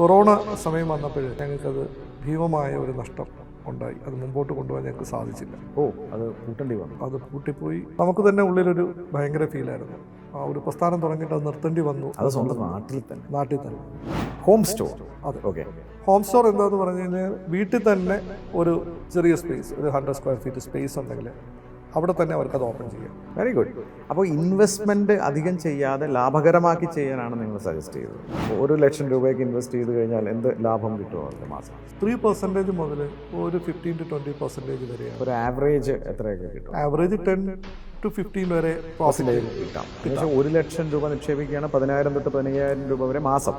Corona സമയം വന്നപ്പോൾ ഞങ്ങൾക്കത് ഭീമമായ ഒരു നഷ്ടം ഉണ്ടായി. അത് മുമ്പോട്ട് കൊണ്ടുപോകാൻ ഞങ്ങൾക്ക് സാധിച്ചില്ല. ഓ അത് കൂട്ടേണ്ടി വന്നു. അത് പൂട്ടിപ്പോയി. നമുക്ക് തന്നെ ഉള്ളിലൊരു ഭയങ്കര ഫീലായിരുന്നു. ആ ഒരു പ്രസ്ഥാനം തുടങ്ങിയിട്ട് അത് നിർത്തേണ്ടി വന്നു. അത് സ്വന്തം നാട്ടിൽ തന്നെ. നാട്ടിൽ തന്നെ. ഹോം സ്റ്റോർ അതെ. ഓക്കെ ഹോം സ്റ്റോർ എന്താന്ന് പറഞ്ഞു കഴിഞ്ഞാൽ വീട്ടിൽ തന്നെ ഒരു ചെറിയ സ്പേസ് ഒരു ഹൺഡ്രഡ് സ്ക്വയർ ഫീറ്റ് സ്പേസ് ഉണ്ടെങ്കിൽ അവിടെ തന്നെ അവർക്ക് അത് ഓപ്പൺ ചെയ്യാം. വെരി ഗുഡ് അപ്പോൾ ഇൻവെസ്റ്റ്മെന്റ് അധികം ചെയ്യാതെ ലാഭകരമാക്കി ചെയ്യാനാണ് നിങ്ങൾ സജസ്റ്റ് ചെയ്തത്. ഒരു ലക്ഷം രൂപയ്ക്ക് ഇൻവെസ്റ്റ് ചെയ്ത് കഴിഞ്ഞാൽ എന്ത് ലാഭം കിട്ടുമോ അതിന്റെ മാസം? ത്രീ പെർസെന്റേജ് മുതൽ ഒരു ഫിഫ്റ്റീൻ ടു ട്വന്റി പെർസെന്റേജ് വരെയാണ്. ഒരു ആവറേജ് എത്രയൊക്കെ കിട്ടും? ആവറേജ് ടെൻ ടു ഫിഫ്റ്റീൻ വരെ പ്രോഫിറ്റ് കിട്ടാം. എന്നുവെച്ചാൽ ഒരു ലക്ഷം രൂപ നിക്ഷേപിക്കുകയാണ്. പതിനായിരം തൊട്ട് പതിനയ്യായിരം രൂപ വരെ മാസം.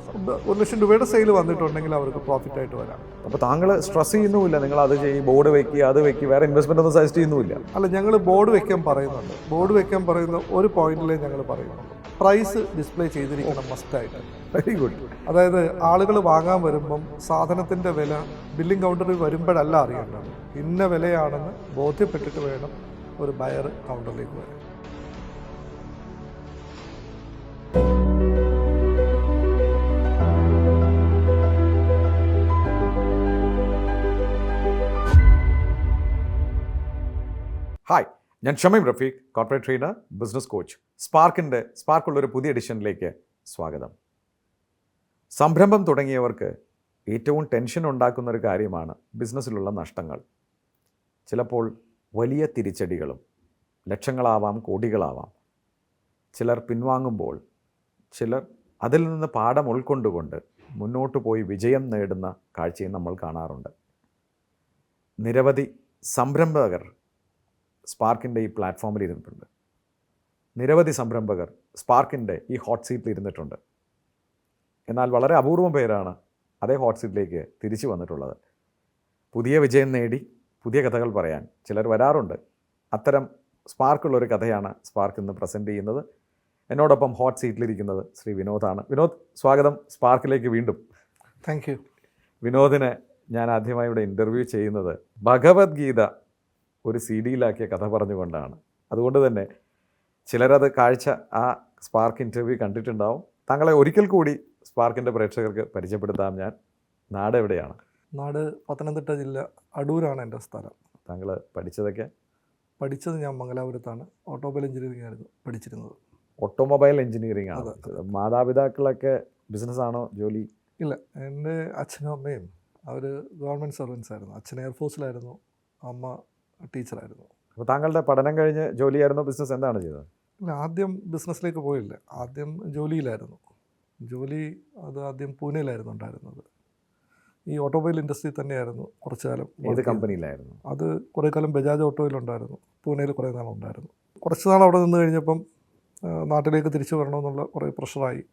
ഒരു ലക്ഷം രൂപയുടെ സെയിൽ വന്നിട്ടുണ്ടെങ്കിൽ അവർക്ക് പ്രോഫിറ്റ് ആയിട്ട് വരാം. അപ്പോൾ താങ്കൾ സ്ട്രെസ് ചെയ്യുന്നുമില്ല. നിങ്ങൾ അത് ചെയ്യും ബോർഡ് വെക്കുക അത് വെക്കുക വേറെ ഇൻവെസ്റ്റ്മെന്റ് ഒന്നും സജസ്റ്റ് ചെയ്യുന്നുമില്ല. അല്ല ഞങ്ങൾ ബോർഡ് വെക്കാൻ പറയുന്നുണ്ട്. ബോർഡ് വെക്കാൻ പറയുന്ന ഒരു പോയിന്റിലേ ഞങ്ങൾ പറയുന്നുള്ളൂ പ്രൈസ് ഡിസ്പ്ലേ ചെയ്തിരിക്കണം മസ്റ്റ് ആയിട്ട്. വെരി ഗുഡ് അതായത് ആളുകൾ വാങ്ങാൻ വരുമ്പം സാധനത്തിന്റെ വില ബില്ലിംഗ് കൗണ്ടറിൽ വരുമ്പോഴല്ല അറിയേണ്ടത്. ഇന്ന വിലയാണെന്ന് ബോധ്യപ്പെട്ടിട്ട് വേണം ഒരു ബയർ കൗണ്ടറിലേക്ക് വരും. ഹായ് ഞാൻ Shameem Rafeeq corporate trainer business coach സ്പാർക്കിന്റെ സ്പാർക്കുള്ള ഒരു പുതിയ എഡിഷനിലേക്ക് സ്വാഗതം. സംരംഭം തുടങ്ങിയവർക്ക് ഏറ്റവും ടെൻഷൻ ഉണ്ടാക്കുന്ന ഒരു കാര്യമാണ് ബിസിനസ്സിലുള്ള നഷ്ടങ്ങൾ. ചിലപ്പോൾ വലിയ തിരിച്ചടികളും ലക്ഷങ്ങളാവാം കോടികളാവാം. ചിലർ പിൻവാങ്ങുമ്പോൾ ചിലർ അതിൽ നിന്ന് പാഠം ഉൾക്കൊണ്ടുകൊണ്ട് മുന്നോട്ട് പോയി വിജയം നേടുന്ന കാഴ്ചയും നമ്മൾ കാണാറുണ്ട്. നിരവധി സംരംഭകർ സ്പാർക്കിന്റെ ഈ പ്ലാറ്റ്ഫോമിൽ ഇരുന്നിട്ടുണ്ട്. നിരവധി സംരംഭകർ സ്പാർക്കിന്റെ ഈ ഹോട്ട് സീറ്റിൽ ഇരുന്നിട്ടുണ്ട്. എന്നാൽ വളരെ അപൂർവം പേരാണ് അതേ ഹോട്ട് സീറ്റിലേക്ക് തിരിച്ചു വന്നിട്ടുള്ളത്. പുതിയ വിജയം നേടി പുതിയ കഥകൾ പറയാൻ ചിലർ വരാറുണ്ട്. അത്തരം സ്പാർക്കുള്ളൊരു കഥയാണ് സ്പാർക്ക് ഇന്ന് പ്രസന്റ് ചെയ്യുന്നത്. എന്നോടൊപ്പം ഹോട്ട് സീറ്റിലിരിക്കുന്നത് ശ്രീ വിനോദാണ്. വിനോദ് സ്വാഗതം. സ്പാർക്കിലേക്ക് വീണ്ടും. താങ്ക് യു വിനോദിനെ ഞാൻ ആദ്യമായി ഇവിടെ ഇന്റർവ്യൂ ചെയ്യുന്നത് ഭഗവത്ഗീത ഒരു സി ഡിയിലാക്കിയ കഥ പറഞ്ഞുകൊണ്ടാണ്. അതുകൊണ്ട് തന്നെ ചിലരത് കാഴ്ച ആ സ്പാർക്ക് ഇന്റർവ്യൂ കണ്ടിട്ടുണ്ടാവും. താങ്കളെ ഒരിക്കൽ കൂടി സ്പാർക്കിന്റെ പ്രേക്ഷകർക്ക് പരിചയപ്പെടുത്താം ഞാൻ. നാട് എവിടെയാണ് നാട് പത്തനംതിട്ട ജില്ല അടൂരാണ് എന്റെ സ്ഥലം. താങ്കൾ പഠിച്ചതൊക്കെ? പഠിച്ചത് ഞാൻ മംഗലാപുരത്താണ്. ഓട്ടോമൊബൈൽ എഞ്ചിനീയറിംഗ് ആയിരുന്നു പഠിച്ചിരുന്നത്. ഓട്ടോമൊബൈൽ എഞ്ചിനീയറിംഗ് ആണ്. മാതാപിതാക്കളൊക്കെ ബിസിനസ് ആണോ ജോലി? ഇല്ല എന്റെ അച്ഛനും അമ്മയും അവർ ഗവൺമെന്റ് സർവൻസ് ആയിരുന്നു. അച്ഛൻ എയർഫോഴ്സിലായിരുന്നു അമ്മ ടീച്ചറായിരുന്നു. അപ്പോൾ താങ്കളുടെ പഠനം കഴിഞ്ഞ് ജോലിയായിരുന്നു ബിസിനസ് എന്താണ് ചെയ്തത്? ഇല്ല ആദ്യം ബിസിനസ്സിലേക്ക് പോയില്ല. ആദ്യം ജോലിയിലായിരുന്നു. ജോലി അത് ആദ്യം പൂനെയിലായിരുന്നു ഉണ്ടായിരുന്നത്. ഈ ഓട്ടോമൊബൈൽ ഇൻഡസ്ട്രി തന്നെയായിരുന്നു കുറച്ച് കാലം ഏത് കമ്പനിയിലായിരുന്നു? അത് കുറേ കാലം ബജാജ് ഓട്ടോയിലുണ്ടായിരുന്നു പൂനെയിൽ കുറേ നാൾ ഉണ്ടായിരുന്നു കുറച്ച് നാൾ അവിടെ നിന്ന് കഴിഞ്ഞപ്പം നാട്ടിലേക്ക് തിരിച്ചു വരണമെന്നുള്ള കുറേ പ്രഷറായി.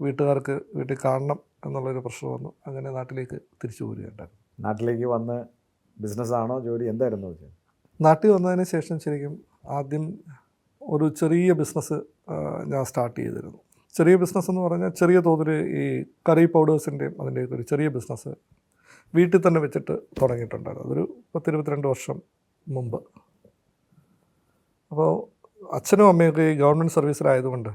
വീട്ടുകാർക്ക് വീട്ടിൽ കാണണം എന്നുള്ളൊരു പ്രഷർ വന്നു. അങ്ങനെ നാട്ടിലേക്ക് തിരിച്ചു പോരുകയുണ്ടായിരുന്നു നാട്ടിലേക്ക് വന്ന് ബിസിനസ്സാണോ ജോലി എന്തായിരുന്നു നാട്ടിൽ വന്നതിന് ശേഷം ശരിക്കും ആദ്യം ഒരു ചെറിയ ബിസിനസ് ഞാൻ സ്റ്റാർട്ട് ചെയ്തിരുന്നു. ചെറിയ ബിസിനസ് എന്ന് പറഞ്ഞാൽ ചെറിയ തോതിൽ ഈ കറി പൗഡേഴ്സിന്റെയും അതിന്റെയൊക്കെ ഒരു ചെറിയ ബിസിനസ് വീട്ടിൽ തന്നെ വെച്ചിട്ട് തുടങ്ങിയിട്ടുണ്ടായിരുന്നു. അതൊരു പത്തിരുപത്തിരണ്ട് വർഷം മുമ്പ്. അപ്പോൾ അച്ഛനും അമ്മയൊക്കെ ഈ ഗവൺമെന്റ് സർവീസിലായതുകൊണ്ട്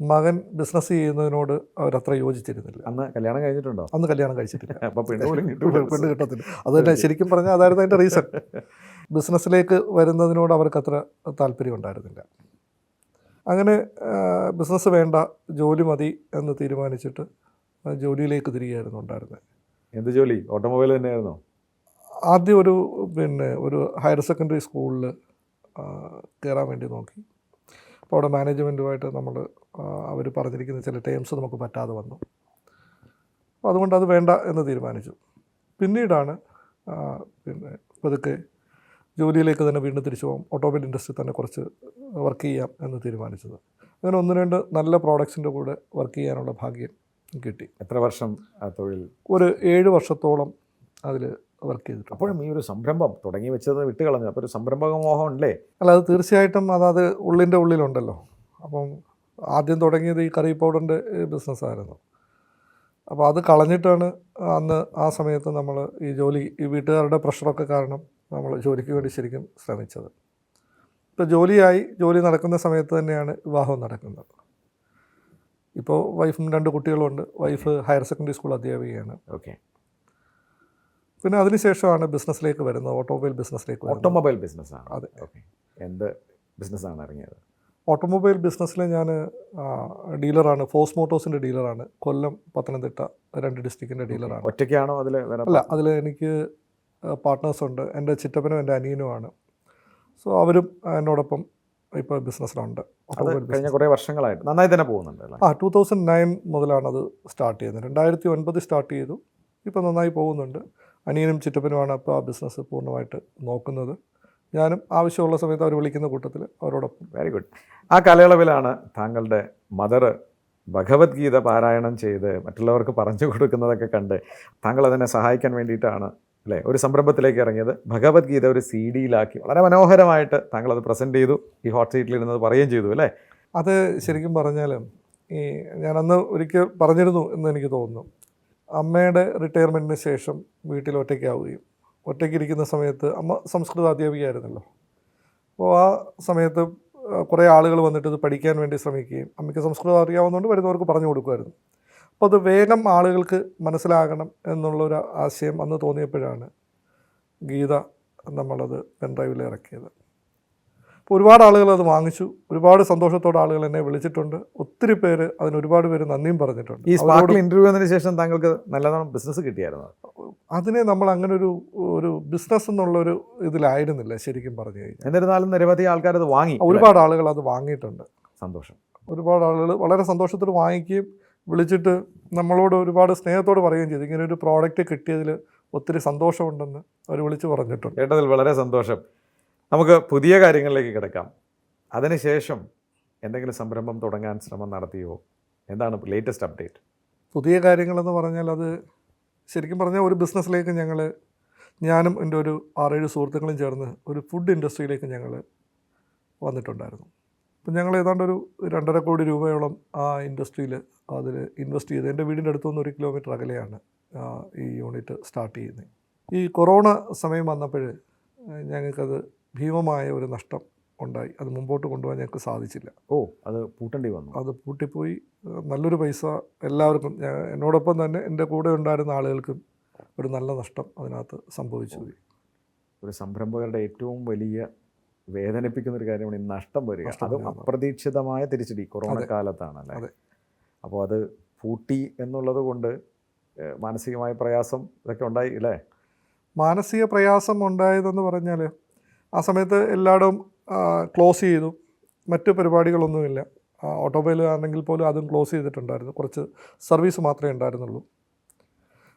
മകൻ ബിസിനസ് ചെയ്യുന്നതിനോട് അവരത്ര യോജിച്ചിരുന്നില്ല. അന്ന് കല്യാണം കഴിഞ്ഞിട്ടുണ്ടോ? അന്ന് കല്യാണം കഴിച്ചിട്ടില്ല. അപ്പോൾ പെണ്ണ് കിട്ടത്തില്ല. അത് തന്നെ ശരിക്കും പറഞ്ഞാൽ അതായിരുന്നു അതിന്റെ റീസൺ ബിസിനസ്സിലേക്ക് വരുന്നതിനോട് അവർക്ക് അത്ര താല്പര്യം ഉണ്ടായിരുന്നില്ല. അങ്ങനെ ബിസിനസ് വേണ്ട ജോലി മതി എന്ന് തീരുമാനിച്ചിട്ട് ജോലിയിലേക്ക് തിരികെയായിരുന്നു ഉണ്ടായിരുന്നത് എന്ത് ജോലി? ഓട്ടോമൊബൈൽ തന്നെയായിരുന്നോ? ആദ്യം ഒരു പിന്നെ ഒരു ഹയർ സെക്കൻഡറി സ്കൂളിൽ കയറാൻ വേണ്ടി നോക്കി. അപ്പോൾ അവിടെ മാനേജ്മെന്റുമായിട്ട് നമ്മൾ അവർ പറഞ്ഞിരിക്കുന്ന ചില ടേംസ് നമുക്ക് പറ്റാതെ വന്നു. അപ്പോൾ അതുകൊണ്ട് അത് വേണ്ട എന്ന് തീരുമാനിച്ചു. പിന്നീടാണ് പിന്നെ പതുക്കെ ജോലിയിലേക്ക് തന്നെ വീണ്ടും തിരിച്ചു പോകാം. ഓട്ടോമൊബൈൽ ഇൻഡസ്ട്രി തന്നെ കുറച്ച് വർക്ക് ചെയ്യാം എന്ന് തീരുമാനിച്ചത്. അങ്ങനെ ഒന്ന് രണ്ട് നല്ല പ്രോഡക്ട്സിന്റെ കൂടെ വർക്ക് ചെയ്യാനുള്ള ഭാഗ്യം കിട്ടി. എത്ര വർഷം ആ തൊഴിൽ? ഒരു ഏഴ് വർഷത്തോളം അതിൽ വർക്ക് ചെയ്തിട്ടുണ്ട്. അപ്പോഴും ഈ ഒരു സംരംഭം തുടങ്ങി വെച്ചത് വിട്ട് കളഞ്ഞു. അപ്പോൾ ഒരു സംരംഭക മോഹം ഉണ്ടല്ലേ അല്ല അത് തീർച്ചയായിട്ടും അതത് ഉള്ളിന്റെ ഉള്ളിലുണ്ടല്ലോ. അപ്പം ആദ്യം തുടങ്ങിയത് ഈ കറി പൗഡറിന്റെ ബിസിനസ്സായിരുന്നു അപ്പോൾ അത് കളഞ്ഞിട്ടാണ് അന്ന് ആ സമയത്ത് നമ്മൾ ഈ ജോലി ഈ വീട്ടുകാരുടെ പ്രഷറൊക്കെ കാരണം നമ്മൾ ജോലിക്ക് വേണ്ടി ശരിക്കും ശ്രമിച്ചത്. ഇപ്പോൾ ജോലിയായി ജോലി നടക്കുന്ന സമയത്ത് തന്നെയാണ് വിവാഹം നടക്കുന്നത്. ഇപ്പോൾ വൈഫും രണ്ട് കുട്ടികളുണ്ട്. വൈഫ് ഹയർ സെക്കൻഡറി സ്കൂൾ അധ്യാപികയാണ്. ഓക്കെ. പിന്നെ അതിനുശേഷമാണ് ബിസിനസ്സിലേക്ക് വരുന്നത് ഓട്ടോമൊബൈൽ ബിസിനസ്സിലേക്ക് ഓട്ടോമൊബൈൽ ബിസിനസ്സാണ്. അതെ. ഓക്കെ. എന്ത് ബിസിനസ്സാണ് ഇറങ്ങിയത്? ഓട്ടോമൊബൈൽ ബിസിനസ്സിൽ ഞാൻ ഡീലറാണ്. ഫോസ് മോട്ടോഴ്സിന്റെ ഡീലറാണ്. കൊല്ലം പത്തനംതിട്ട രണ്ട് ഡിസ്ട്രിക്റ്റിന്റെ ഡീലറാണ്. ഒറ്റയ്ക്കാണോ അതിൽ അല്ല അതിൽ എനിക്ക് പാർട്ട്നേഴ്സ് ഉണ്ട്. എന്റെ ചിറ്റപ്പനും എന്റെ അനിയനുമാണ്. സോ അവരും എന്നോടൊപ്പം ഇപ്പോൾ ബിസിനസ്സിലുണ്ട് കഴിഞ്ഞ കുറേ വർഷങ്ങളായിട്ട്. നന്നായി തന്നെ പോകുന്നുണ്ട് ആ ടൂ തൗസൻഡ് നയൻ മുതലാണ് അത് സ്റ്റാർട്ട് ചെയ്യുന്നത്. രണ്ടായിരത്തി ഒൻപത് സ്റ്റാർട്ട് ചെയ്തു. ഇപ്പോൾ നന്നായി പോകുന്നുണ്ട്. അനിയനും ചിറ്റപ്പനുമാണ് അപ്പോൾ ആ ബിസിനസ് പൂർണമായിട്ട് നോക്കുന്നത്. ഞാനും ആവശ്യമുള്ള സമയത്ത് അവർ വിളിക്കുന്ന കൂട്ടത്തിൽ അവരോടൊപ്പം. വെരി ഗുഡ് ആ കാലയളവിലാണ് താങ്കളുടെ മദർ ഭഗവത്ഗീത പാരായണം ചെയ്ത് മറ്റുള്ളവർക്ക് പറഞ്ഞു കൊടുക്കുന്നതൊക്കെ കണ്ട് താങ്കൾ അതിനെ സഹായിക്കാൻ വേണ്ടിയിട്ടാണ് അല്ലേ? ഒരു സംരംഭത്തിലേക്ക് ഇറങ്ങിയത്. ഭഗവത്ഗീത ഒരു സി ഡിയിലാക്കി. വളരെ മനോഹരമായിട്ട് താങ്കൾ അത് പ്രസന്റ് ചെയ്തു. ഈ ഹോട്ട് സീറ്റിൽ ഇരുന്നത് പറയുകയും ചെയ്തു അല്ലേ? അത് ശരിക്കും പറഞ്ഞാൽ ഈ ഞാനന്ന് ഒരിക്കൽ പറഞ്ഞിരുന്നു എന്ന് എനിക്ക് തോന്നുന്നു. അമ്മയുടെ റിട്ടയർമെന്റിന് ശേഷം വീട്ടിൽ ഒറ്റയ്ക്കാവുകയും ഒറ്റയ്ക്കിരിക്കുന്ന സമയത്ത് അമ്മ സംസ്കൃത അധ്യാപികയായിരുന്നല്ലോ. അപ്പോൾ ആ സമയത്ത് കുറേ ആളുകൾ വന്നിട്ട് ഇത് പഠിക്കാൻ വേണ്ടി ശ്രമിക്കുകയും അമ്മയ്ക്ക് സംസ്കൃതം അറിയാവുന്നതുകൊണ്ട് വരുന്നവർക്ക് പറഞ്ഞു കൊടുക്കുമായിരുന്നു. അപ്പോൾ അത് വേഗം ആളുകൾക്ക് മനസ്സിലാകണം എന്നുള്ളൊരു ആശയം അന്ന് തോന്നിയപ്പോഴാണ് ഗീത നമ്മളത് പെൻഡ്രൈവിൽ ഇറക്കിയത്. അപ്പോൾ ഒരുപാട് ആളുകൾ അത് വാങ്ങിച്ചു. ഒരുപാട് സന്തോഷത്തോടെ ആളുകൾ എന്നെ വിളിച്ചിട്ടുണ്ട്. ഒത്തിരി പേര് അതിന് ഒരുപാട് പേര് നന്ദിയും പറഞ്ഞിട്ടുണ്ട്. ഈ സ്പാർക്ക് ഇന്റർവ്യൂ വന്നതിന് ശേഷം താങ്കൾക്ക് നല്ലതാണ് ബിസിനസ് കിട്ടിയായിരുന്നു? അതിനെ നമ്മൾ അങ്ങനെ ഒരു ഒരു ബിസിനസ് എന്നുള്ളൊരു ഇതിലായിരുന്നില്ല ശരിക്കും പറഞ്ഞു കഴിഞ്ഞാൽ. എന്നിരുന്നാലും നിരവധി ആൾക്കാർ അത് വാങ്ങി ഒരുപാട് ആളുകൾ അത് വാങ്ങിയിട്ടുണ്ട്. സന്തോഷം. ഒരുപാട് ആളുകൾ വളരെ സന്തോഷത്തോട് വാങ്ങിക്കുകയും വിളിച്ചിട്ട് നമ്മളോട് ഒരുപാട് സ്നേഹത്തോട് പറയുകയും ചെയ്തു. ഇങ്ങനെ ഒരു പ്രോഡക്റ്റ് കിട്ടിയതിൽ ഒത്തിരി സന്തോഷമുണ്ടെന്ന് അവർ വിളിച്ച് പറഞ്ഞിട്ടുണ്ട്. കേട്ടതിൽ വളരെ സന്തോഷം. നമുക്ക് പുതിയ കാര്യങ്ങളിലേക്ക് കിടക്കാം. അതിനുശേഷം എന്തെങ്കിലും സംരംഭം തുടങ്ങാൻ ശ്രമം നടത്തിയോ? എന്താണ് ലേറ്റസ്റ്റ് അപ്ഡേറ്റ് പുതിയ കാര്യങ്ങളെന്ന് പറഞ്ഞാൽ അത് ശരിക്കും പറഞ്ഞാൽ ഒരു ബിസിനസ്സിലേക്ക് ഞങ്ങൾ ഞാനും എന്റെ ഒരു ആറേഴ് സുഹൃത്തുക്കളും ചേർന്ന് ഒരു ഫുഡ് ഇൻഡസ്ട്രിയിലേക്ക് ഞങ്ങൾ വന്നിട്ടുണ്ടായിരുന്നു. അപ്പം ഞങ്ങൾ ഏതാണ്ട് ഒരു രണ്ടര കോടി രൂപയോളം ആ ഇൻഡസ്ട്രിയിൽ അതിൽ ഇൻവെസ്റ്റ് ചെയ്ത് എന്റെ വീടിന്റെ അടുത്തുനിന്ന് ഒരു കിലോമീറ്റർ അകലെയാണ് ഈ യൂണിറ്റ് സ്റ്റാർട്ട് ചെയ്യുന്നത്. ഈ കൊറോണ സമയം വന്നപ്പോൾ ഞങ്ങൾക്കത് ഭീമമായ ഒരു നഷ്ടം ഉണ്ടായി. അത് മുമ്പോട്ട് കൊണ്ടുപോകാൻ ഞങ്ങൾക്ക് സാധിച്ചില്ല. ഓ അത് പൂട്ടേണ്ടി വന്നു. അത് പൂട്ടിപ്പോയി. നല്ലൊരു പൈസ എല്ലാവർക്കും എന്നോടൊപ്പം തന്നെ എന്റെ കൂടെ ഉണ്ടായിരുന്ന ആളുകൾക്കും ഒരു നല്ല നഷ്ടം അതിനകത്ത് സംഭവിച്ചു. ഒരു സംരംഭകരുടെ ഏറ്റവും വലിയ വേദനിപ്പിക്കുന്ന ഒരു കാര്യമാണ് ഈ നഷ്ടം വരിക. അത് അപ്രതീക്ഷിതമായ തിരിച്ചടി കൊറോണ കാലത്താണ് അല്ലേ അപ്പോൾ അത് പൂട്ടി എന്നുള്ളത് കൊണ്ട് മാനസികമായ പ്രയാസം ഇതൊക്കെ ഉണ്ടായി അല്ലേ? മാനസിക പ്രയാസം ഉണ്ടായതെന്ന് പറഞ്ഞാൽ ആ സമയത്ത് എല്ലായിടവും ക്ലോസ് ചെയ്തു. മറ്റ് പരിപാടികളൊന്നുമില്ല. ഓട്ടോമൊബൈൽ ആണെങ്കിൽ പോലും അതും ക്ലോസ് ചെയ്തിട്ടുണ്ടായിരുന്നു. കുറച്ച് സർവീസ് മാത്രമേ ഉണ്ടായിരുന്നുള്ളൂ.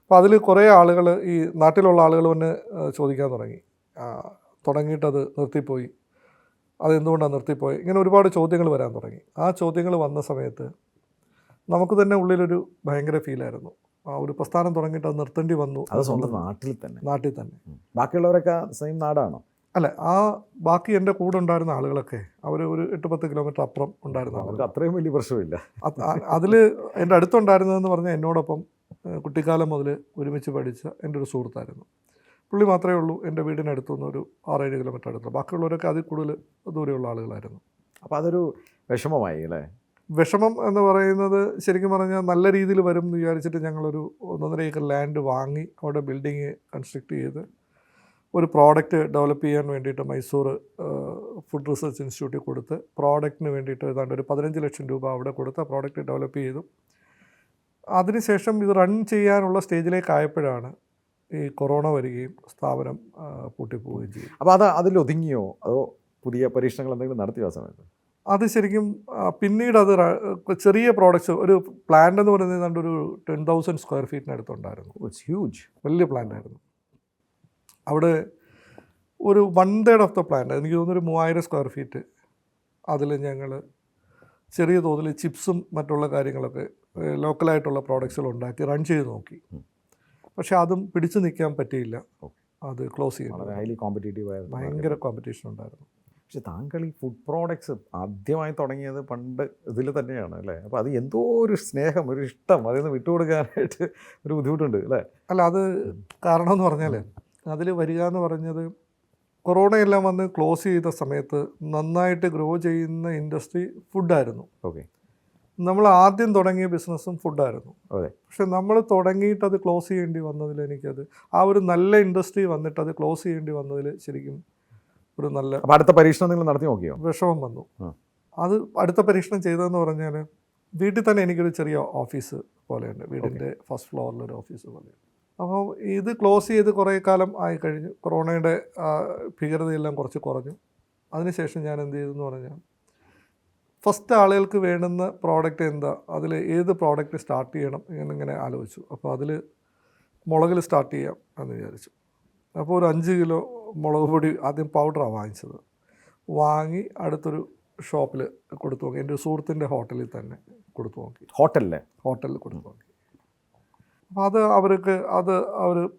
അപ്പോൾ അതിൽ കുറേ ആളുകൾ ഈ നാട്ടിലുള്ള ആളുകൾ തന്നെ ചോദിക്കാൻ തുടങ്ങി. തുടങ്ങിയിട്ടത് നിർത്തിപ്പോയി. അതെന്തുകൊണ്ടാണ് നിർത്തിപ്പോയി? ഇങ്ങനെ ഒരുപാട് ചോദ്യങ്ങൾ വരാൻ തുടങ്ങി. ആ ചോദ്യങ്ങൾ വന്ന സമയത്ത് നമുക്ക് തന്നെ ഉള്ളിലൊരു ഭയങ്കര ഫീലായിരുന്നു ആ ഒരു പ്രസ്ഥാനം തുടങ്ങിയിട്ട് അത് നിർത്തേണ്ടി വന്നു അത് സ്വന്തം നാട്ടിൽ തന്നെ. നാട്ടിൽ തന്നെ. ബാക്കിയുള്ളവരൊക്കെ സെയിം നാടാണോ? അല്ല ആ ബാക്കി എന്റെ കൂടെ ഉണ്ടായിരുന്ന ആളുകളൊക്കെ അവർ ഒരു എട്ട് പത്ത് കിലോമീറ്റർ അപ്പുറം ഉണ്ടായിരുന്ന ആളുകൾ അത്രയും വലിയ പ്രശ്നമില്ല. അതിൽ എന്റെ അടുത്തുണ്ടായിരുന്നതെന്ന് പറഞ്ഞാൽ എന്നോടൊപ്പം കുട്ടിക്കാലം മുതൽ ഒരുമിച്ച് പഠിച്ച എന്റെ ഒരു സുഹൃത്തായിരുന്നു. പുള്ളി മാത്രമേ ഉള്ളൂ എന്റെ വീടിനടുത്തുനിന്ന് ഒരു ആറേഴ് കിലോമീറ്റർ അടുത്ത് ബാക്കിയുള്ളവരൊക്കെ അതിൽ കൂടുതൽ ദൂരെയുള്ള ആളുകളായിരുന്നു. അപ്പോൾ അതൊരു വിഷമമായി അല്ലേ? വിഷമം എന്ന് പറയുന്നത് ശരിക്കും പറഞ്ഞാൽ നല്ല രീതിയിൽ വരും എന്ന് വിചാരിച്ചിട്ട് ഞങ്ങളൊരു ഒന്നൊന്നര ഏക്കർ ലാൻഡ് വാങ്ങി അവിടെ ബിൽഡിങ് കൺസ്ട്രക്ട് ചെയ്ത് ഒരു പ്രോഡക്റ്റ് ഡെവലപ്പ് ചെയ്യാൻ വേണ്ടിയിട്ട് മൈസൂർ ഫുഡ് റിസർച്ച് ഇൻസ്റ്റിറ്റ്യൂട്ടിൽ കൊടുത്ത് പ്രോഡക്റ്റിന് വേണ്ടിയിട്ട് ഏതാണ്ട് ഒരു പതിനഞ്ച് ലക്ഷം രൂപ അവിടെ കൊടുത്ത് പ്രോഡക്റ്റ് ഡെവലപ്പ് ചെയ്തു. അതിനുശേഷം ഇത് റൺ ചെയ്യാനുള്ള സ്റ്റേജിലേക്ക് ആയപ്പോഴാണ് ഈ കൊറോണ വരികയും സ്ഥാപനം പൂട്ടിപ്പോവുകയും ചെയ്യും. അപ്പോൾ അത് അതിലൊതുങ്ങിയോ? അതോ പുതിയ പരീക്ഷണങ്ങൾ എന്തെങ്കിലും നടത്തിയോ ആ സമയത്ത്? അത് ശരിക്കും പിന്നീട് അത് ചെറിയ പ്രോഡക്റ്റ്സ് ഒരു പ്ലാന്റ് എന്ന് പറയുന്നത് ഏതാണ്ട് ഒരു ടെൻ തൗസൻഡ് സ്ക്വയർ ഫീറ്റിനടുത്തുണ്ടായിരുന്നു ഇറ്റ്സ് ഹ്യൂജ്. വലിയ പ്ലാന്റ് ആയിരുന്നു. അവിടെ ഒരു one third of the plant എനിക്ക് തോന്നുന്നു ഒരു മൂവായിരം സ്ക്വയർ ഫീറ്റ് അതിൽ ഞങ്ങൾ ചെറിയ തോതിൽ ചിപ്സും മറ്റുള്ള കാര്യങ്ങളൊക്കെ ലോക്കലായിട്ടുള്ള പ്രോഡക്ട്സുകൾ ഉണ്ടാക്കി റൺ ചെയ്ത് നോക്കി. പക്ഷേ അതും പിടിച്ചു നിൽക്കാൻ പറ്റിയില്ല. അത് ക്ലോസ് ചെയ്യണം ഹൈലി കോമ്പറ്റേറ്റീവ് ആയിരുന്നു. ഭയങ്കര കോമ്പറ്റീഷൻ ഉണ്ടായിരുന്നു. പക്ഷെ താങ്കൾ ഈ ഫുഡ് പ്രോഡക്ട്സ് ആദ്യമായി തുടങ്ങിയത് പണ്ട് ഇതിൽ തന്നെയാണ് അല്ലേ? അപ്പോൾ അത് എന്തോ ഒരു സ്നേഹം ഒരു ഇഷ്ടം അതിൽ നിന്ന് വിട്ടുകൊടുക്കാനായിട്ട് ഒരു ബുദ്ധിമുട്ടുണ്ട് അല്ലേ? അല്ല അത് കാരണം എന്ന് പറഞ്ഞാൽ അതിൽ വരിക എന്ന് പറഞ്ഞത് കൊറോണയെല്ലാം വന്ന് ക്ലോസ് ചെയ്ത സമയത്ത് നന്നായിട്ട് ഗ്രോ ചെയ്യുന്ന ഇൻഡസ്ട്രി ഫുഡായിരുന്നു ഓക്കെ. നമ്മൾ ആദ്യം തുടങ്ങിയ ബിസിനസ്സും ഫുഡായിരുന്നു. അതെ. പക്ഷെ നമ്മൾ തുടങ്ങിയിട്ട് അത് ക്ലോസ് ചെയ്യേണ്ടി വന്നതിൽ എനിക്കത് ആ ഒരു നല്ല ഇൻഡസ്ട്രി വന്നിട്ട് അത് ക്ലോസ് ചെയ്യേണ്ടി വന്നതിൽ ശരിക്കും ഒരു നല്ല അടുത്ത പരീക്ഷണം നിങ്ങൾ നടത്തി നോക്കിയോ? വിഷമം വന്നു. അത് അടുത്ത പരീക്ഷണം ചെയ്തതെന്ന് പറഞ്ഞാൽ വീട്ടിൽ തന്നെ എനിക്കൊരു ചെറിയ ഓഫീസ് പോലെയുണ്ട്. വീടിന്റെ ഫസ്റ്റ് ഫ്ലോറിലൊരു ഓഫീസ് പോലെ. അപ്പോൾ ഇത് ക്ലോസ് ചെയ്ത് കുറേ കാലം ആയി കഴിഞ്ഞു. കൊറോണയുടെ ഭീകരതയെല്ലാം കുറച്ച് കുറഞ്ഞു. അതിനുശേഷം ഞാൻ എന്ത് ചെയ്തെന്ന് പറഞ്ഞാൽ ഫസ്റ്റ് ആളുകൾക്ക് വേണ്ടുന്ന പ്രോഡക്റ്റ് എന്താ? അതിൽ ഏത് പ്രോഡക്റ്റ് സ്റ്റാർട്ട് ചെയ്യണം എന്നിങ്ങനെ ആലോചിച്ചു. അപ്പോൾ അതിൽ മുളകിൽ സ്റ്റാർട്ട് ചെയ്യാം എന്ന് വിചാരിച്ചു. അപ്പോൾ ഒരു അഞ്ച് കിലോ മുളക് പൊടി ആദ്യം പൗഡറാണ് വാങ്ങിച്ചത്. വാങ്ങി അടുത്തൊരു ഷോപ്പിൽ കൊടുത്തു നോക്കി. എന്റെ ഒരു സുഹൃത്തിന്റെ ഹോട്ടലിൽ തന്നെ കൊടുത്തു നോക്കി. ഹോട്ടലിലെ? ഹോട്ടലിൽ കൊടുത്തു നോക്കി. അപ്പോൾ അത് അവർക്ക് അത് അവർ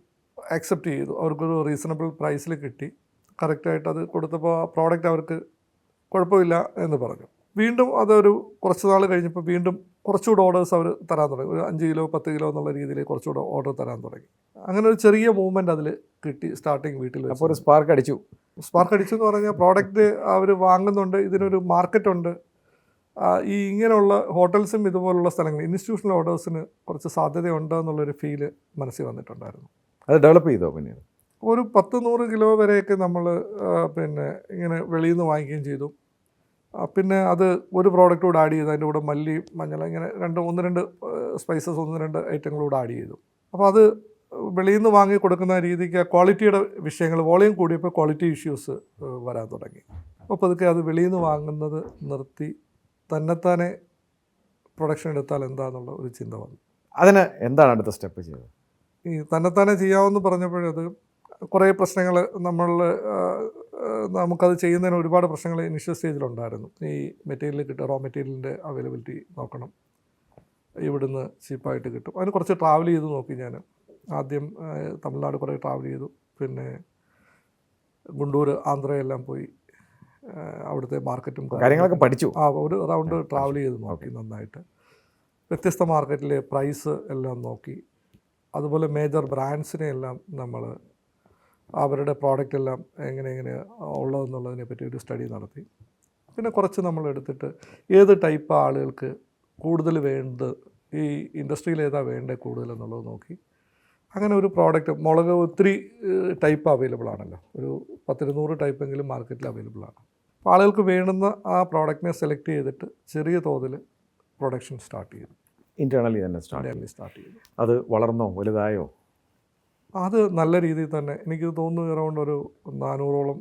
അക്സെപ്റ്റ് ചെയ്തു. അവർക്കൊരു റീസണബിൾ പ്രൈസിൽ കിട്ടി. കറക്റ്റായിട്ട് അത് കൊടുത്തപ്പോൾ ആ പ്രോഡക്റ്റ് അവർക്ക് കുഴപ്പമില്ല എന്ന് പറഞ്ഞു. വീണ്ടും അതൊരു കുറച്ച് നാൾ കഴിഞ്ഞപ്പോൾ വീണ്ടും കുറച്ചുകൂടെ ഓർഡേഴ്സ് അവർ തരാൻ തുടങ്ങി. ഒരു അഞ്ച് കിലോ പത്ത് കിലോ എന്നുള്ള രീതിയിൽ കുറച്ചുകൂടെ ഓർഡർ തരാൻ തുടങ്ങി. അങ്ങനെ ഒരു ചെറിയ മൂവ്മെന്റ് അതിൽ കിട്ടി സ്റ്റാർട്ടിങ് വീട്ടിൽ അപ്പോൾ ഒരു സ്പാർക്ക് അടിച്ചു. സ്പാർക്ക് അടിച്ചു എന്ന് പറഞ്ഞാൽ പ്രോഡക്റ്റ് അവർ വാങ്ങുന്നുണ്ട് ഇതിനൊരു മാർക്കറ്റ് ഉണ്ട്. ഈ ഇങ്ങനെയുള്ള ഹോട്ടൽസും ഇതുപോലുള്ള സ്ഥലങ്ങൾ ഇൻസ്റ്റിറ്റ്യൂഷണൽ ഓർഡേഴ്സിന് കുറച്ച് സാധ്യതയുണ്ട് എന്നുള്ളൊരു ഫീൽ മനസ്സിൽ വന്നിട്ടുണ്ടായിരുന്നു. അത് ഡെവലപ്പ് ചെയ്തോ പിന്നീട്? ഒരു പത്ത് നൂറ് കിലോ വരെയൊക്കെ നമ്മൾ പിന്നെ ഇങ്ങനെ വെളിയിൽ നിന്ന് വാങ്ങിക്കുകയും ചെയ്തു. പിന്നെ അത് ഒരു പ്രോഡക്റ്റ് കൂടെ ആഡ് ചെയ്തു അതിന്റെ കൂടെ മല്ലി മഞ്ഞൾ ഇങ്ങനെ രണ്ട് ഒന്ന് രണ്ട് സ്പൈസസ് ഒന്ന് രണ്ട് ഐറ്റങ്ങൾ കൂടെ ആഡ് ചെയ്തു. അപ്പോൾ അത് വെളിയിൽ നിന്ന് വാങ്ങി കൊടുക്കുന്ന രീതിക്ക് ക്വാളിറ്റിയുടെ വിഷയങ്ങൾ വോളിയം കൂടിയപ്പോൾ ക്വാളിറ്റി ഇഷ്യൂസ് വരാൻ തുടങ്ങി. അപ്പോൾ പതുക്കെ അത് വെളിയിൽ നിന്ന് വാങ്ങുന്നത് നിർത്തി തന്നെത്താനെ പ്രൊഡക്ഷൻ എടുത്താൽ എന്താണെന്നുള്ള ഒരു ചിന്ത വന്നു. അതിന് എന്താണ് അടുത്ത സ്റ്റെപ്പ് ചെയ്തത്? ഈ തന്നെത്താനെ ചെയ്യാമെന്ന് പറഞ്ഞപ്പോഴത് കുറേ പ്രശ്നങ്ങൾ നമ്മൾ നമുക്കത് ചെയ്യുന്നതിന് ഒരുപാട് പ്രശ്നങ്ങൾ ഇനിഷ്യൽ സ്റ്റേജിലുണ്ടായിരുന്നു. ഈ മെറ്റീരിയൽ കിട്ടുക റോ മെറ്റീരിയലിന്റെ അവൈലബിലിറ്റി നോക്കണം. ഇവിടുന്ന് ചീപ്പായിട്ട് കിട്ടും. അതിന് കുറച്ച് ട്രാവൽ ചെയ്ത് നോക്കി ഞാൻ. ആദ്യം തമിഴ്നാട് കുറേ ട്രാവൽ ചെയ്തു. പിന്നെ ഗുണ്ടൂർ ആന്ധ്രയെല്ലാം പോയി അവിടുത്തെ മാർക്കറ്റും കാര്യങ്ങളൊക്കെ പഠിച്ചു. ആ ഒരു റൗണ്ട് ട്രാവൽ ചെയ്ത് നോക്കി നന്നായിട്ട്. വ്യത്യസ്ത മാർക്കറ്റിലെ പ്രൈസ് എല്ലാം നോക്കി. അതുപോലെ മേജർ ബ്രാൻഡ്സിനെ എല്ലാം നമ്മൾ അവരുടെ പ്രോഡക്റ്റ് എല്ലാം എങ്ങനെ എങ്ങനെ ഉള്ളതെന്നുള്ളതിനെ പറ്റി ഒരു സ്റ്റഡി നടത്തി. പിന്നെ കുറച്ച് നമ്മൾ എടുത്തിട്ട് ഏത് ടൈപ്പ് ആളുകൾക്ക് കൂടുതൽ വേണ്ടത് ഈ ഇൻഡസ്ട്രിയിൽ ഏതാ വേണ്ടത് കൂടുതൽ എന്നുള്ളത് നോക്കി. അങ്ങനെ ഒരു പ്രോഡക്റ്റ് മുളക് ഒത്തിരി ടൈപ്പ് അവൈലബിൾ ആണല്ലോ. ഒരു പത്തിരുന്നൂറ് ടൈപ്പെങ്കിലും മാർക്കറ്റിൽ അവൈലബിൾ ആണ്. അപ്പോൾ ആളുകൾക്ക് വേണ്ടുന്ന ആ പ്രോഡക്റ്റിനെ സെലക്ട് ചെയ്തിട്ട് ചെറിയ തോതിൽ പ്രൊഡക്ഷൻ സ്റ്റാർട്ട് ചെയ്തു. ഇന്റേണലി തന്നെ സ്റ്റാർട്ട് സ്റ്റാർട്ട് ചെയ്തു. അത് വളർന്നോ വലുതായോ? അത് നല്ല രീതിയിൽ തന്നെ എനിക്ക് തോന്നുന്നു അറൗണ്ട് ഒരു നാനൂറോളം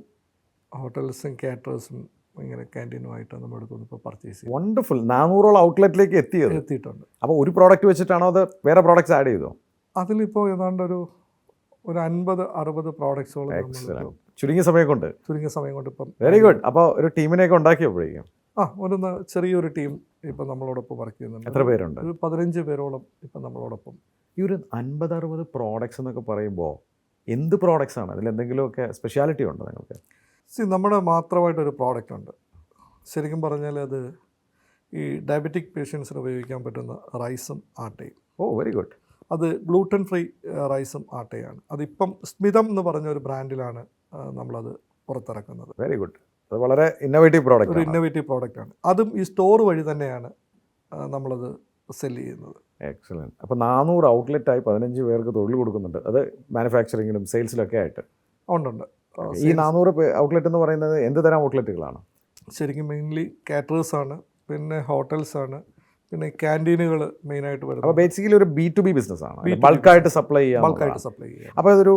ഹോട്ടൽസും കാറ്റേഴ്സും ഇങ്ങനെ ക്യാന്റീനുമായിട്ട് നമ്മുടെ അടുത്ത് ഇപ്പോൾ പർച്ചേസ് ചെയ്യും വണ്ടർഫുൾ നാനൂറോളം ഔട്ട്ലെറ്റിലേക്ക് എത്തിയത് എത്തിയിട്ടുണ്ട്. അപ്പോൾ ഒരു പ്രോഡക്റ്റ് വെച്ചിട്ടാണോ അത് വേറെ പ്രോഡക്റ്റ്സ് ആഡ് ചെയ്തോ? അതിലിപ്പോൾ ഏതാണ്ട് ഒരു ഒരു അൻപത് അറുപത് എക്സലന്റ് ചുരുങ്ങിയ സമയം കൊണ്ട് ചുരുങ്ങിയ സമയം കൊണ്ട് ഇപ്പം വെരി ഗുഡ് അപ്പോൾ ഒരു ടീമിനെയൊക്കെ ഉണ്ടാക്കിയപ്പോഴേക്കും? ആ ഒരു ചെറിയൊരു ടീം ഇപ്പം നമ്മളോടൊപ്പം വർക്ക് ചെയ്യുന്നുണ്ട്. എത്ര പേരുണ്ട്? ഒരു പതിനഞ്ച് പേരോളം ഇപ്പം നമ്മളോടൊപ്പം ഈ ഒരു അൻപത് അറുപത് പ്രോഡക്റ്റ്സ് എന്നൊക്കെ പറയുമ്പോൾ എന്ത് പ്രോഡക്റ്റ്സ് ആണ്? അതിൽ എന്തെങ്കിലുമൊക്കെ സ്പെഷ്യാലിറ്റി ഉണ്ടോ നിങ്ങൾക്ക്? സി നമ്മുടെ മാത്രമായിട്ടൊരു പ്രോഡക്റ്റ് ഉണ്ട്. ശരിക്കും പറഞ്ഞാൽ അത് ഈ ഡയബറ്റിക് പേഷ്യൻസിന് ഉപയോഗിക്കാൻ പറ്റുന്ന റൈസും ആട്ടയും. ഓ വെരി ഗുഡ് അത് ഗ്ലൂട്ടൻ ഫ്രീ റൈസും ആട്ടയാണ്. അതിപ്പം സ്മിതം എന്ന് പറഞ്ഞ ഒരു ബ്രാൻഡിലാണ് നമ്മളത് പുറത്തിറക്കുന്നത്. വെരി ഗുഡ് അത് വളരെ ഇന്നോവേറ്റീവ് ഒരു പ്രോഡക്റ്റ് ഇന്നോവേറ്റീവ് പ്രോഡക്റ്റാണ് അതും ഈ സ്റ്റോർ വഴി തന്നെയാണ് നമ്മളത് സെൽ ചെയ്യുന്നത്. എക്സലന്റ് അപ്പോൾ നാനൂറ് ഔട്ട്ലെറ്റ് ആയി പതിനഞ്ച് പേർക്ക് തൊഴിൽ കൊടുക്കുന്നുണ്ട്. അത് മാനുഫാക്ചറിങ്ങിലും സെയിൽസിലൊക്കെ ആയിട്ട്. ഉണ്ടുണ്ട്. ഈ നാനൂറ് ഔട്ട്ലെറ്റ് എന്ന് പറയുന്നത് എന്ത് തരം ഔട്ട്ലെറ്റുകളാണ്? ശരിക്കും മെയിൻലി കാറ്ററേഴ്സ് ആണ് പിന്നെ ഹോട്ടൽസ് ആണ് പിന്നെ ക്യാന്റീനുകൾ മെയിനായിട്ട് അപ്പോൾ വരുന്നത് ബേസിക്കലി ഒരു ബി ടു ബി ബിസിനസ് ആണ് ബൾക്കായിട്ട് സപ്ലൈ ചെയ്യാം ബൾക്കായിട്ട് സപ്ലൈ ചെയ്യാം. അപ്പോൾ ഇതൊരു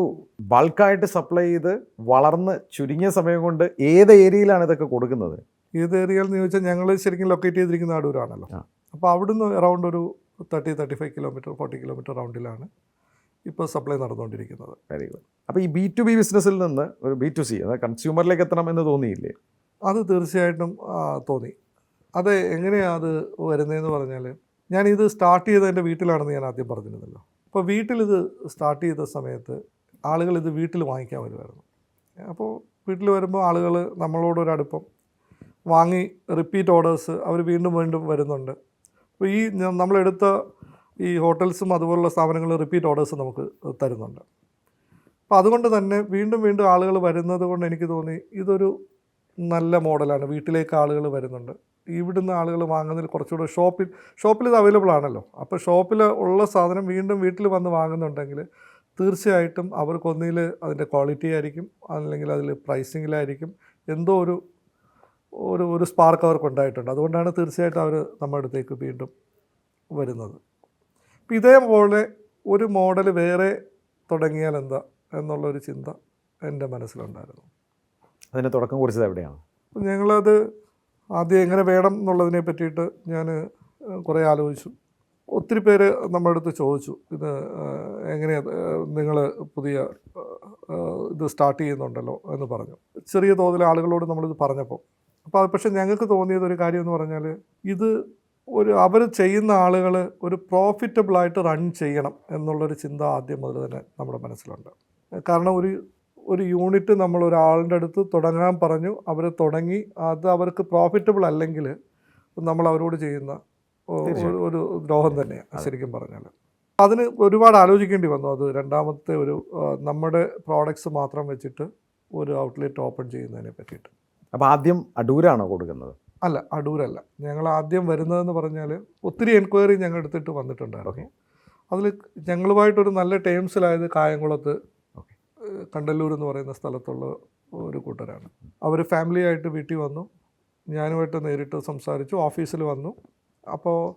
ബൾക്കായിട്ട് സപ്ലൈ ചെയ്ത് വളർന്ന് ചുരുങ്ങിയ സമയം കൊണ്ട് ഏത് ഏരിയയിലാണ് ഇതൊക്കെ കൊടുക്കുന്നത്? ഏത് ഏരിയയിൽ എന്ന് ചോദിച്ചാൽ ഞങ്ങൾ ശരിക്കും ലൊക്കേറ്റ് ചെയ്തിരിക്കുന്ന അടൂരാണല്ലോ. അപ്പോൾ അവിടുന്ന് അറൗണ്ട് ഒരു thirty thirty five kilometre forty kilometre റൗണ്ടിലാണ് ഇപ്പോൾ സപ്ലൈ നടന്നുകൊണ്ടിരിക്കുന്നത്. വെരി ഗുഡ് അപ്പോൾ ഈ ബി ടു ബി ബിസിനസ്സിൽ നിന്ന് ഒരു ബി ടു സി അതായത് കൺസ്യൂമറിലേക്ക് എത്തണം എന്ന് തോന്നിയില്ലേ? അത് തീർച്ചയായിട്ടും തോന്നി. അത് എങ്ങനെയാണ് അത് വരുന്നതെന്ന് പറഞ്ഞാൽ ഞാനിത് സ്റ്റാർട്ട് ചെയ്തത് എന്റെ വീട്ടിലാണെന്ന് ഞാൻ ആദ്യം പറഞ്ഞിരുന്നല്ലോ. അപ്പോൾ വീട്ടിലിത് സ്റ്റാർട്ട് ചെയ്ത സമയത്ത് ആളുകൾ ഇത് വീട്ടിൽ വാങ്ങിക്കാൻ വരുമായിരുന്നു അപ്പോൾ വീട്ടിൽ വരുമ്പോൾ ആളുകൾ നമ്മളോടൊരടുപ്പം വാങ്ങി റിപ്പീറ്റ് ഓർഡേഴ്സ് അവർ വീണ്ടും വീണ്ടും വരുന്നുണ്ട്. അപ്പോൾ ഈ നമ്മളെടുത്ത ഈ ഹോട്ടൽസും അതുപോലുള്ള സ്ഥാപനങ്ങൾ റിപ്പീറ്റ് ഓർഡേഴ്സ് നമുക്ക് തരുന്നുണ്ട്. അപ്പോൾ അതുകൊണ്ട് തന്നെ വീണ്ടും വീണ്ടും ആളുകൾ വരുന്നത് കൊണ്ട് എനിക്ക് തോന്നി ഇതൊരു നല്ല മോഡലാണ്. വീട്ടിലേക്ക് ആളുകൾ വരുന്നുണ്ട്. ഇവിടുന്ന് ആളുകൾ വാങ്ങുന്നതിൽ കുറച്ചുകൂടെ ഷോപ്പിൽ ഷോപ്പിൽ ഇത് അവൈലബിൾ ആണല്ലോ. അപ്പോൾ ഷോപ്പിൽ ഉള്ള സാധനം വീണ്ടും വീട്ടിൽ വന്ന് വാങ്ങുന്നുണ്ടെങ്കിൽ തീർച്ചയായിട്ടും അവർക്കൊന്നിൽ അതിന്റെ ക്വാളിറ്റി ആയിരിക്കും അല്ലെങ്കിൽ അതിൽ പ്രൈസിങ്ങിലായിരിക്കും എന്തോ ഒരു ഒരു ഒരു സ്പാർക്ക് അവർക്ക് ഉണ്ടായിട്ടുണ്ട്. അതുകൊണ്ടാണ് തീർച്ചയായിട്ടും അവർ നമ്മുടെ അടുത്തേക്ക് വീണ്ടും വരുന്നത്. അപ്പം ഇതേപോലെ ഒരു മോഡൽ വേറെ തുടങ്ങിയാൽ എന്താ എന്നുള്ളൊരു ചിന്ത എന്റെ മനസ്സിലുണ്ടായിരുന്നു. അതിന്റെ തുടക്കം കുറിച്ചത് എവിടെയാണ്? അപ്പം ഞങ്ങളത് ആദ്യം എങ്ങനെ വേണം എന്നുള്ളതിനെ പറ്റിയിട്ട് ഞാൻ കുറേ ആലോചിച്ചു. ഒത്തിരി പേര് നമ്മുടെ അടുത്ത് ചോദിച്ചു. ഇത് എങ്ങനെയാണ് നിങ്ങൾ പുതിയ ഇത് സ്റ്റാർട്ട് ചെയ്യുന്നുണ്ടല്ലോ എന്ന് പറഞ്ഞു. ചെറിയ തോതിൽ ആളുകളോട് നമ്മളിത് പറഞ്ഞപ്പോൾ അപ്പോൾ അത് പക്ഷേ ഞങ്ങൾക്ക് തോന്നിയത് ഒരു കാര്യം എന്ന് പറഞ്ഞാൽ ഇത് ഒരു അവർ ചെയ്യുന്ന ആളുകൾ ഒരു പ്രോഫിറ്റബിളായിട്ട് റൺ ചെയ്യണം എന്നുള്ളൊരു ചിന്ത ആദ്യം മുതൽ തന്നെ നമ്മുടെ മനസ്സിലുണ്ട്. കാരണം ഒരു ഒരു യൂണിറ്റ് നമ്മൾ ഒരാളുടെ അടുത്ത് തുടങ്ങാൻ പറഞ്ഞു അവർ തുടങ്ങി അത് അവർക്ക് പ്രോഫിറ്റബിൾ അല്ലെങ്കിൽ നമ്മൾ അവരോട് ചെയ്യുന്ന ഒരു- ഒരു ദ്രോഹം തന്നെയാണ് ശരിക്കും പറഞ്ഞാൽ അതിന് ഒരുപാട് ആലോചിക്കേണ്ടി വന്നു അത്. രണ്ടാമത്തെ ഒരു നമ്മുടെ പ്രോഡക്ട്സ് മാത്രം വെച്ചിട്ട് ഒരു ഔട്ട്ലെറ്റ് ഓപ്പൺ ചെയ്യുന്നതിനെ പറ്റിയിട്ട്. അപ്പോൾ ആദ്യം അടൂരാണോ കൊടുക്കുന്നത്? അല്ല അടൂരല്ല. ഞങ്ങൾ ആദ്യം വരുന്നതെന്ന് പറഞ്ഞാൽ ഒത്തിരി എൻക്വയറി ഞങ്ങൾ എടുത്തിട്ട് വന്നിട്ടുണ്ടായിരുന്നു അതിൽ ഞങ്ങളുമായിട്ടൊരു നല്ല ടേംസിലായത് കായംകുളത്ത് കണ്ടല്ലൂർ എന്ന് പറയുന്ന സ്ഥലത്തുള്ള ഒരു കൂട്ടരാണ്. അവർ ഫാമിലി ആയിട്ട് വീട്ടിൽ വന്നു. ഞാനുമായിട്ട് നേരിട്ട് സംസാരിച്ചു ഓഫീസിൽ വന്നു. അപ്പോൾ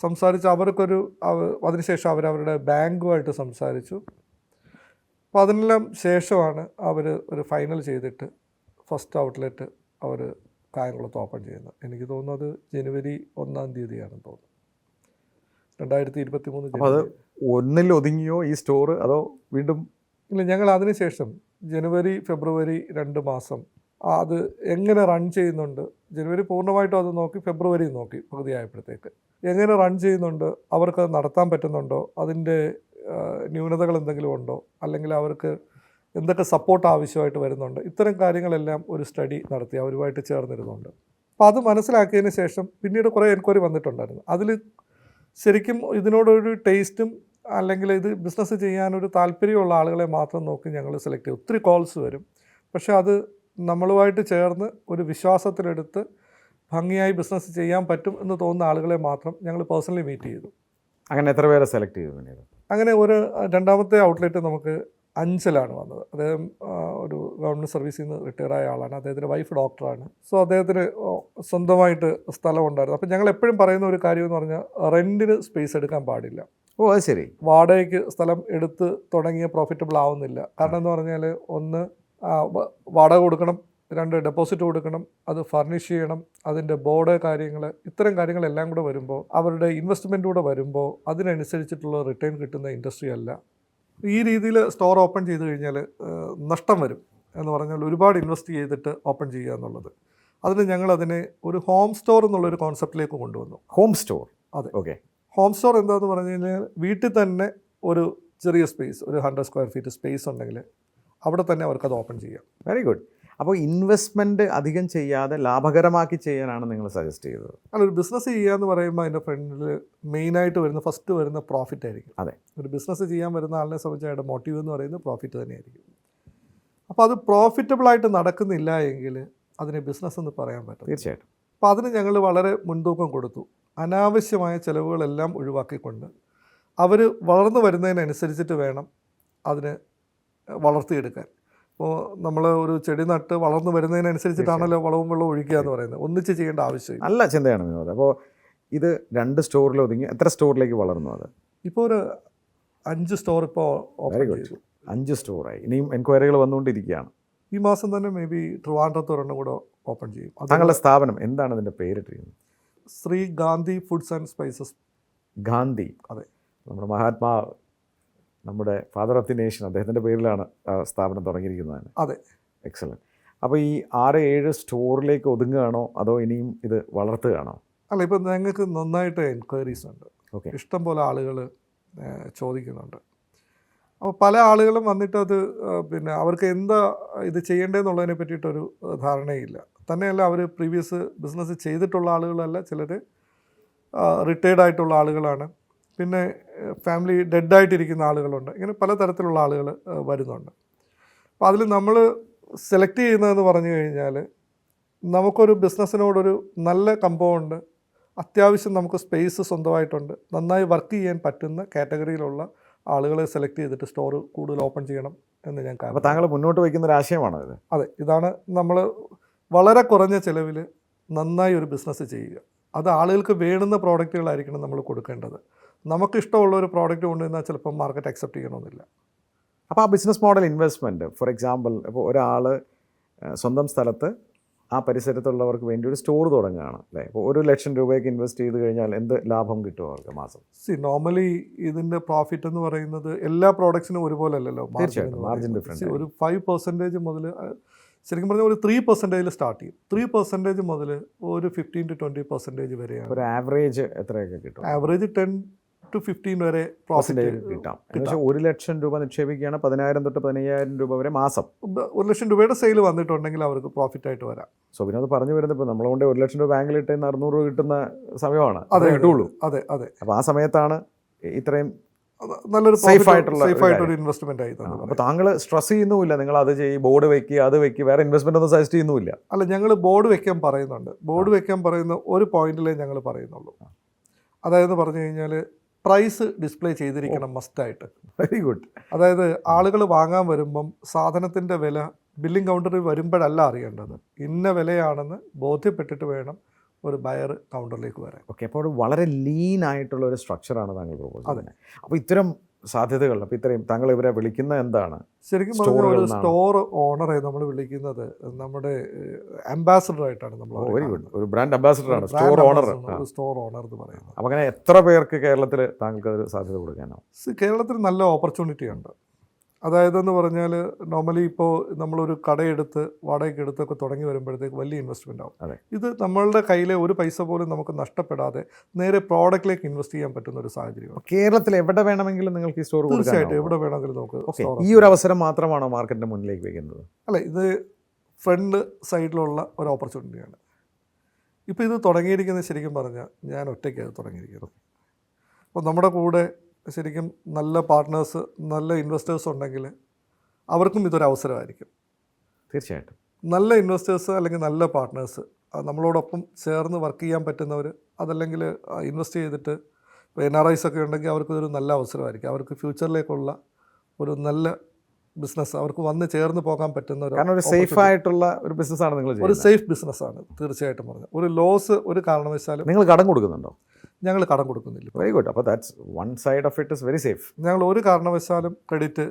സംസാരിച്ച് അവർക്കൊരു അവ- അതിനുശേഷം അവരവരുടെ ബാങ്കുമായിട്ട് സംസാരിച്ചു. അപ്പോൾ അതിനെല്ലാം ശേഷമാണ് അവർ ഒരു ഫൈനൽ ചെയ്തിട്ട് ഫസ്റ്റ് ഔട്ട്ലെറ്റ് അവർ കായംകുളത്ത് ഓപ്പൺ ചെയ്യുന്നത്. എനിക്ക് തോന്നുന്നത് ജനുവരി ഒന്നാം തീയതിയാണെന്ന് തോന്നുന്നു. രണ്ടായിരത്തി ഇരുപത്തി മൂന്ന് അപ്പോൾ അത് ഒന്നിൽ ഒതുങ്ങിയോ ഈ സ്റ്റോർ അതോ വീണ്ടും ഇല്ല ഞങ്ങൾ അതിനുശേഷം ജനുവരി ഫെബ്രുവരി രണ്ട് മാസം അത് എങ്ങനെ റൺ ചെയ്യുന്നുണ്ട് ജനുവരി പൂർണമായിട്ടും അത് നോക്കി ഫെബ്രുവരി നോക്കി പകുതിയായപ്പോഴത്തേക്ക്. എങ്ങനെ റൺ ചെയ്യുന്നുണ്ട് അവർക്ക് അത് നടത്താൻ പറ്റുന്നുണ്ടോ അതിന്റെ ന്യൂനതകൾ എന്തെങ്കിലും ഉണ്ടോ അല്ലെങ്കിൽ അവർക്ക് എന്തൊക്കെ സപ്പോർട്ട് ആവശ്യമായിട്ട് വരുന്നുണ്ട്. ഇത്തരം കാര്യങ്ങളെല്ലാം ഒരു സ്റ്റഡി നടത്തി അവരുമായിട്ട് ചേർന്നിരുന്നുണ്ട്. അപ്പോൾ അത് മനസ്സിലാക്കിയതിന് ശേഷം പിന്നീട് കുറേ എൻക്വയറി വന്നിട്ടുണ്ടായിരുന്നു. അതിൽ ശരിക്കും ഇതിനോടൊരു ടേസ്റ്റും അല്ലെങ്കിൽ ഇത് ബിസിനസ് ചെയ്യാനൊരു താല്പര്യമുള്ള ആളുകളെ മാത്രം നോക്കി ഞങ്ങൾ സെലക്ട് ചെയ്യും ഒത്തിരി കോൾസ് വരും. പക്ഷേ അത് നമ്മളുമായിട്ട് ചേർന്ന് ഒരു വിശ്വാസത്തിലെടുത്ത് ഭംഗിയായി ബിസിനസ് ചെയ്യാൻ പറ്റും എന്ന് തോന്നുന്ന ആളുകളെ മാത്രം ഞങ്ങൾ പേഴ്സണലി മീറ്റ് ചെയ്തു. അങ്ങനെ എത്ര പേരെ സെലക്ട് ചെയ്തു അങ്ങനെ ഒരു രണ്ടാമത്തെ ഔട്ട്ലെറ്റ് നമുക്ക് അഞ്ചലാണ് വന്നത്. അദ്ദേഹം ഒരു ഗവൺമെന്റ് സർവീസിൽ നിന്ന് റിട്ടയർ ആയ ആളാണ്. അദ്ദേഹത്തിന്റെ വൈഫ് ഡോക്ടറാണ് സോ അദ്ദേഹത്തിന് സ്വന്തമായിട്ട് സ്ഥലം ഉണ്ടായിരുന്നു. അപ്പം ഞങ്ങൾ എപ്പോഴും പറയുന്ന ഒരു കാര്യം എന്ന് പറഞ്ഞാൽ റെന്റിന് സ്പേസ് എടുക്കാൻ പാടില്ല. ഓ അത് ശരി. വാടകയ്ക്ക് സ്ഥലം എടുത്ത് തുടങ്ങിയ പ്രോഫിറ്റബിൾ ആവുന്നില്ല. കാരണം എന്ന് പറഞ്ഞാൽ ഒന്ന് വാടക കൊടുക്കണം രണ്ട് ഡെപ്പോസിറ്റ് കൊടുക്കണം അത് ഫർണിഷ് ചെയ്യണം അതിന്റെ ബോർഡ് കാര്യങ്ങൾ ഇത്തരം കാര്യങ്ങളെല്ലാം കൂടെ വരുമ്പോൾ അവരുടെ ഇൻവെസ്റ്റ്മെന്റ് കൂടെ വരുമ്പോൾ അതിനനുസരിച്ചിട്ടുള്ള റിട്ടേൺ കിട്ടുന്ന ഇൻഡസ്ട്രി അല്ല. ഈ രീതിയിൽ സ്റ്റോർ ഓപ്പൺ ചെയ്ത് കഴിഞ്ഞാൽ നഷ്ടം വരും എന്ന് പറഞ്ഞാൽ ഒരുപാട് ഇൻവെസ്റ്റ് ചെയ്തിട്ട് ഓപ്പൺ ചെയ്യുക എന്നുള്ളത്. അതിന് ഞങ്ങൾ അതിനെ ഒരു ഹോം സ്റ്റോർ എന്നുള്ളൊരു കോൺസെപ്റ്റിലേക്ക് കൊണ്ടുവന്നു. ഹോം സ്റ്റോർ അതെ. ഓക്കെ ഹോം സ്റ്റോർ എന്താണെന്ന് പറഞ്ഞു കഴിഞ്ഞാൽ വീട്ടിൽ തന്നെ ഒരു ചെറിയ സ്പേസ് ഒരു ഹൺഡ്രഡ് സ്ക്വയർ ഫീറ്റ് സ്പേസ് ഉണ്ടെങ്കിൽ അവിടെ തന്നെ അവർക്കത് ഓപ്പൺ ചെയ്യാം. വെരി ഗുഡ് അപ്പോൾ ഇൻവെസ്റ്റ്മെന്റ് അധികം ചെയ്യാതെ ലാഭകരമാക്കി ചെയ്യാനാണ് നിങ്ങൾ സജസ്റ്റ് ചെയ്തത്. അല്ല ഒരു ബിസിനസ് ചെയ്യാന്ന് പറയുമ്പോൾ അതിന്റെ ഫ്രണ്ടിൽ മെയിനായിട്ട് വരുന്ന ഫസ്റ്റ് വരുന്ന പ്രോഫിറ്റ് ആയിരിക്കും. അതെ. ഒരു ബിസിനസ് ചെയ്യാൻ വരുന്ന ആളിനെ സംബന്ധിച്ച് അയാളുടെ മോട്ടീവ് എന്ന് പറയുന്നത് പ്രോഫിറ്റ് തന്നെയായിരിക്കും. അപ്പോൾ അത് പ്രോഫിറ്റബിളായിട്ട് നടക്കുന്നില്ല എങ്കിൽ അതിനെ ബിസിനസ് എന്ന് പറയാൻ പറ്റും തീർച്ചയായിട്ടും. അപ്പോൾ അതിന് ഞങ്ങൾ വളരെ മുൻതൂക്കം കൊടുത്തു. അനാവശ്യമായ ചിലവുകളെല്ലാം ഒഴിവാക്കിക്കൊണ്ട് അവർ വളർന്നു വരുന്നതിനനുസരിച്ചിട്ട് വേണം അതിന് വളർത്തിയെടുക്കാൻ. ഇപ്പോൾ നമ്മൾ ഒരു ചെടി നട്ട് വളർന്നു വരുന്നതിനനുസരിച്ചിട്ടാണല്ലോ വളവും വെള്ളവും ഒഴിക്കുക എന്ന് പറയുന്നത്. ഒന്നിച്ച് ചെയ്യേണ്ട ആവശ്യം നല്ല ചിന്തയാണ് വിനോദ്. അപ്പോൾ ഇത് രണ്ട് സ്റ്റോറിൽ ഒതുങ്ങി എത്ര സ്റ്റോറിലേക്ക് വളർന്നു അത്? ഇപ്പോൾ ഒരു അഞ്ച് സ്റ്റോർ ഇപ്പോൾ അഞ്ച് സ്റ്റോറായി. ഇനിയും എൻക്വയറികൾ വന്നുകൊണ്ടിരിക്കുകയാണ്. ഈ മാസം തന്നെ മേ ബി ട്രിവാൻഡ്രത്ത് ഒരെണ്ണം കൂടെ ഓപ്പൺ ചെയ്യും. താങ്കളുടെ സ്ഥാപനം എന്താണ് അതിന്റെ പേരിട്ടിരിക്കുന്നത്? Shri Gandhi foods and spices. Gandhi. അതെ. നമ്മുടെ മഹാത്മാ നമ്മുടെ ഫാദർ ഓഫ് ദി നേഷൻ അദ്ദേഹത്തിന്റെ പേരിലാണ് സ്ഥാപനം തുടങ്ങിയിരിക്കുന്നത്. അതെ. എക്സലന്റ് അപ്പോൾ ഈ ആറ് ഏഴ് സ്റ്റോറിലേക്ക് ഒതുങ്ങുകയാണോ? അതോ ഇനിയും ഇത് വളർത്തുകയാണോ? അല്ല ഇപ്പം ഞങ്ങൾക്ക് നന്നായിട്ട് എൻക്വയറീസ് ഉണ്ട്. ഓക്കെ ഇഷ്ടം പോലെ ആളുകൾ ചോദിക്കുന്നുണ്ട്. അപ്പോൾ പല ആളുകളും വന്നിട്ട് അത് പിന്നെ അവർക്ക് എന്താ ഇത് ചെയ്യേണ്ടതെന്നുള്ളതിനെ പറ്റിയിട്ടൊരു ധാരണയില്ല. തന്നെയല്ല അവർ പ്രീവിയസ് ബിസിനസ് ചെയ്തിട്ടുള്ള ആളുകളല്ല ചിലർ റിട്ടയർഡ് ആയിട്ടുള്ള ആളുകളാണ്. പിന്നെ ഫാമിലി ഡെഡായിട്ടിരിക്കുന്ന ആളുകളുണ്ട്. ഇങ്ങനെ പലതരത്തിലുള്ള ആളുകൾ വരുന്നുണ്ട്. അപ്പോൾ അതിൽ നമ്മൾ സെലക്ട് ചെയ്യുന്നതെന്ന് പറഞ്ഞു കഴിഞ്ഞാൽ നമുക്കൊരു ബിസിനസ്സിനോടൊരു നല്ല കമ്പൗണ്ട് അത്യാവശ്യം നമുക്ക് സ്പേസ് സ്വന്തമായിട്ടുണ്ട്. നന്നായി വർക്ക് ചെയ്യാൻ പറ്റുന്ന കാറ്റഗറിയിലുള്ള ആളുകളെ സെലക്ട് ചെയ്തിട്ട് സ്റ്റോർ കൂടുതൽ ഓപ്പൺ ചെയ്യണം എന്ന് ഞാൻ അപ്പോൾ താങ്കൾ മുന്നോട്ട് വയ്ക്കുന്ന ഒരു ആശയമാണോ ഇത്? അതെ. ഇതാണ് നമ്മൾ വളരെ കുറഞ്ഞ ചിലവിൽ നന്നായി ഒരു ബിസിനസ് ചെയ്യുക. അത് ആളുകൾക്ക് വേണ്ടുന്ന പ്രോഡക്റ്റുകളായിരിക്കണം നമ്മൾ കൊടുക്കേണ്ടത്. നമുക്കിഷ്ടമുള്ള ഒരു പ്രോഡക്റ്റ് കൊണ്ടുവന്നാൽ ചിലപ്പോൾ മാർക്കറ്റ് അക്സെപ്റ്റ് ചെയ്യണമെന്നില്ല. അപ്പോൾ ആ business model investment for example ഇപ്പോൾ ഒരാൾ സ്വന്തം സ്ഥലത്ത് ആ പരിസരത്തുള്ളവർക്ക് വേണ്ടി ഒരു സ്റ്റോർ തുടങ്ങുകയാണ് അല്ലേ? ഇപ്പോൾ ഒരു ലക്ഷം രൂപയ്ക്ക് ഇൻവെസ്റ്റ് ചെയ്ത് കഴിഞ്ഞാൽ എന്ത് ലാഭം കിട്ടും അവർക്ക് മാസം? സി നോർമലി ഇതിന്റെ പ്രോഫിറ്റ് എന്ന് പറയുന്നത് എല്ലാ പ്രോഡക്ട്സിനും ഒരുപോലെ അല്ലല്ലോ തീർച്ചയായിട്ടും, margin different ഒരു ഫൈവ് പെർസെന്റേജ് മുതൽ ശരിക്കും പറഞ്ഞാൽ ഒരു ത്രീ പെർസെന്റേജിൽ സ്റ്റാർട്ട് ചെയ്യും. ത്രീ പെർസെന്റേജ് മുതൽ ഒരു ഫിഫ്റ്റീൻ ടു ട്വന്റി പെർസെന്റേജ് വരെയാണ്. ഒരു ആവറേജ് എത്രയൊക്കെ കിട്ടും? ആവറേജ് ടെൻ ടു ഫിഫ്റ്റീൻ വരെ പ്രോഫിറ്റ് കിട്ടാം. പക്ഷേ ഒരു ലക്ഷം രൂപ നിക്ഷേപിക്കുകയാണ് പതിനായിരം തൊട്ട് പതിനയ്യായിരം രൂപ വരെ മാസം. ഒരു ലക്ഷം രൂപയുടെ സെയിൽ വന്നിട്ടുണ്ടെങ്കിൽ അവർക്ക് പ്രോഫിറ്റ് ആയിട്ട് വരാം. സോ പിന്നെ അത് പറഞ്ഞു വരുന്നത് ഇപ്പോൾ നമ്മളെ കൊണ്ട് ഒരു ലക്ഷം രൂപ ബാങ്കിൽ ഇട്ട് അറുന്നൂറ് രൂപ കിട്ടുന്ന സമയമാണ്. അതെ കിട്ടുള്ളൂ. അതെ അതെ. അപ്പോൾ ആ സമയത്താണ് ഇത്രയും നല്ലൊരു സേഫ് ആയിട്ടുള്ള ഒരു സേഫ് ആയിട്ടൊരു. ഇൻവെസ്റ്റ്മെന്റ് ആയി അപ്പോൾ താങ്കൾ സ്ട്രെസ് ചെയ്യുന്നുമില്ല. നിങ്ങൾ അത് ചെയ്യും ബോർഡ് വെക്കുക അത് വെക്കുക വേറെ ഇൻവെസ്റ്റ്മെന്റ് ഒന്നും സജസ്റ്റ് ചെയ്യുന്നുമില്ല. അല്ല ഞങ്ങൾ ബോർഡ് വെക്കാൻ പറയുന്നുണ്ട്. ബോർഡ് വെക്കാൻ പറയുന്ന ഒരു പോയിന്റിലേ ഞങ്ങൾ പറയുന്നുള്ളൂ. അതായത് പറഞ്ഞു കഴിഞ്ഞാൽ പ്രൈസ് ഡിസ്പ്ലേ ചെയ്തിരിക്കണം മസ്റ്റായിട്ട്. വെരി ഗുഡ് അതായത് ആളുകൾ വാങ്ങാൻ വരുമ്പം സാധനത്തിന്റെ വില ബില്ലിംഗ് കൗണ്ടറിൽ വരുമ്പോഴല്ല അറിയേണ്ടത്. ഇന്ന വിലയാണെന്ന് ബോധ്യപ്പെട്ടിട്ട് വേണം ഒരു ബയർ കൗണ്ടറിലേക്ക് വരാൻ. ഓക്കെ അപ്പോൾ വളരെ ലീൻ ആയിട്ടുള്ള ഒരു സ്ട്രക്ചറാണ് താങ്കൾ പ്രൊപ്പോസ് ചെയ്യുന്നത്. അപ്പോൾ ഇത്തരം സാധ്യതകൾ. അപ്പോൾ ഇത്രയും താങ്കൾ ഇവരെ വിളിക്കുന്ന എന്താണ്? ശരിക്കും പറഞ്ഞാൽ ഒരു സ്റ്റോർ ഓണറെ നമ്മൾ വിളിക്കുന്നത് നമ്മുടെ അംബാസഡർ ആയിട്ടാണ് നമ്മൾ വെരി ഗുഡ് ഒരു ബ്രാൻഡ് അംബാസിഡർ ആണ്. Store owner. സ്റ്റോർ ഓണർ എന്ന് പറയുന്നത്. അങ്ങനെ എത്ര പേർക്ക് കേരളത്തിൽ താങ്കൾക്ക് അതൊരു സാധ്യത കൊടുക്കാനോ കേരളത്തിൽ നല്ല ഓപ്പർച്യൂണിറ്റി ഉണ്ട്. അതായത് എന്ന് പറഞ്ഞാൽ നോർമലി ഇപ്പോൾ നമ്മളൊരു കടയെടുത്ത് വാടകയ്ക്ക് എടുത്തൊക്കെ തുടങ്ങി വരുമ്പോഴത്തേക്ക് വലിയ ഇൻവെസ്റ്റ്മെന്റ് ആവും. ഇത് നമ്മളുടെ കയ്യിലെ ഒരു പൈസ പോലും നമുക്ക് നഷ്ടപ്പെടാതെ നേരെ പ്രോഡക്റ്റിലേക്ക് ഇൻവെസ്റ്റ് ചെയ്യാൻ പറ്റുന്ന ഒരു സാഹചര്യമാണ് കേരളത്തിൽ എവിടെ വേണമെങ്കിലും നിങ്ങൾക്ക് ഈ സ്റ്റോർ തീർച്ചയായിട്ടും എവിടെ വേണമെങ്കിലും നമുക്ക് ഓക്കെ. ഈ ഒരു അവസരം മാത്രമാണോ മാർക്കറ്റിന്റെ മുന്നിലേക്ക് വയ്ക്കുന്നത്? അല്ല ഇത് ഫ്രണ്ട് സൈഡിലുള്ള ഒരു ഓപ്പർച്യൂണിറ്റിയാണ് ഇപ്പോൾ ഇത് തുടങ്ങിയിരിക്കുന്നത് ശരിക്കും പറഞ്ഞാൽ ഞാൻ ഒറ്റയ്ക്കാണ് തുടങ്ങിയിരിക്കുന്നത്. അപ്പോൾ നമ്മുടെ കൂടെ ശരിക്കും നല്ല പാർട്ട്നേഴ്സ് നല്ല ഇൻവെസ്റ്റേഴ്സ് ഉണ്ടെങ്കിൽ അവർക്കും ഇതൊരു അവസരമായിരിക്കും. തീർച്ചയായിട്ടും. നല്ല ഇൻവെസ്റ്റേഴ്സ് അല്ലെങ്കിൽ നല്ല പാർട്ട്നേഴ്സ് നമ്മളോടൊപ്പം ചേർന്ന് വർക്ക് ചെയ്യാൻ പറ്റുന്നവർ അതല്ലെങ്കിൽ ഇൻവെസ്റ്റ് ചെയ്തിട്ട് ഇപ്പോൾ എൻ ആർ ഐസ് ഒക്കെ ഉണ്ടെങ്കിൽ അവർക്ക് ഇതൊരു നല്ല അവസരമായിരിക്കും. അവർക്ക് ഫ്യൂച്ചറിലേക്കുള്ള ഒരു നല്ല ബിസിനസ് അവർക്ക് വന്ന് ചേർന്ന് പോകാൻ പറ്റുന്ന ഒരു കാരണം ഒരു സേഫ് ആയിട്ടുള്ള ഒരു ബിസിനസ്സാണ് നിങ്ങൾ ഒരു സേഫ് ബിസിനസ്സാണ് തീർച്ചയായിട്ടും പറഞ്ഞത്. ഒരു ലോസ് ഒരു കാരണവശാലും നിങ്ങൾ കടം കൊടുക്കുന്നുണ്ടോ? ഞങ്ങൾ കടം കൊടുക്കുന്നില്ല വെരി ഗുഡ് അപ്പോൾ that's one side of it is very safe ഞങ്ങൾ ഒരു കാരണവശാലും ക്രെഡിറ്റ്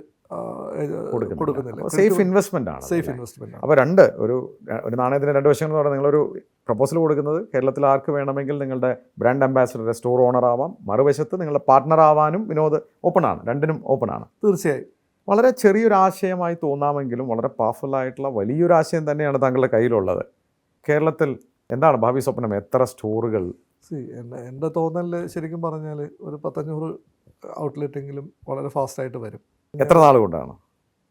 കൊടുക്കുന്നില്ല. സേഫ് ഇൻവെസ്റ്റ്മെന്റ് ആണ് സേഫ് ഇൻവെസ്റ്റ്മെന്റ് അപ്പോൾ രണ്ട് ഒരു ഒരു നാണയത്തിന് രണ്ട് വശങ്ങൾ എന്ന് പറഞ്ഞാൽ നിങ്ങളൊരു പ്രപ്പോസൽ കൊടുക്കുന്നത് കേരളത്തിൽ ആർക്ക് വേണമെങ്കിൽ നിങ്ങളുടെ ബ്രാൻഡ് അംബാസിഡർ സ്റ്റോർ ഓണർ ആവാം. മറുവശത്ത് നിങ്ങളുടെ പാർട്ട്ണർ ആവാനും വിനോദ് ഓപ്പൺ ആണ്. രണ്ടിനും ഓപ്പൺ ആണ്. തീർച്ചയായും. വളരെ ചെറിയൊരു ആശയമായി തോന്നാമെങ്കിലും വളരെ പവർഫുൾ ആയിട്ടുള്ള വലിയൊരു ആശയം തന്നെയാണ് താങ്കളുടെ കയ്യിലുള്ളത്. കേരളത്തിൽ എന്താണ് ഭാവി സ്വപ്നം? എത്ര സ്റ്റോറുകൾ സി എന്റെ എന്റെ തോന്നലിൽ ശരിക്കും പറഞ്ഞാൽ ഒരു പത്തഞ്ഞൂറ് ഔട്ട്ലെറ്റെങ്കിലും വളരെ ഫാസ്റ്റായിട്ട് വരും. എത്ര നാൾ കൊണ്ടാണ്?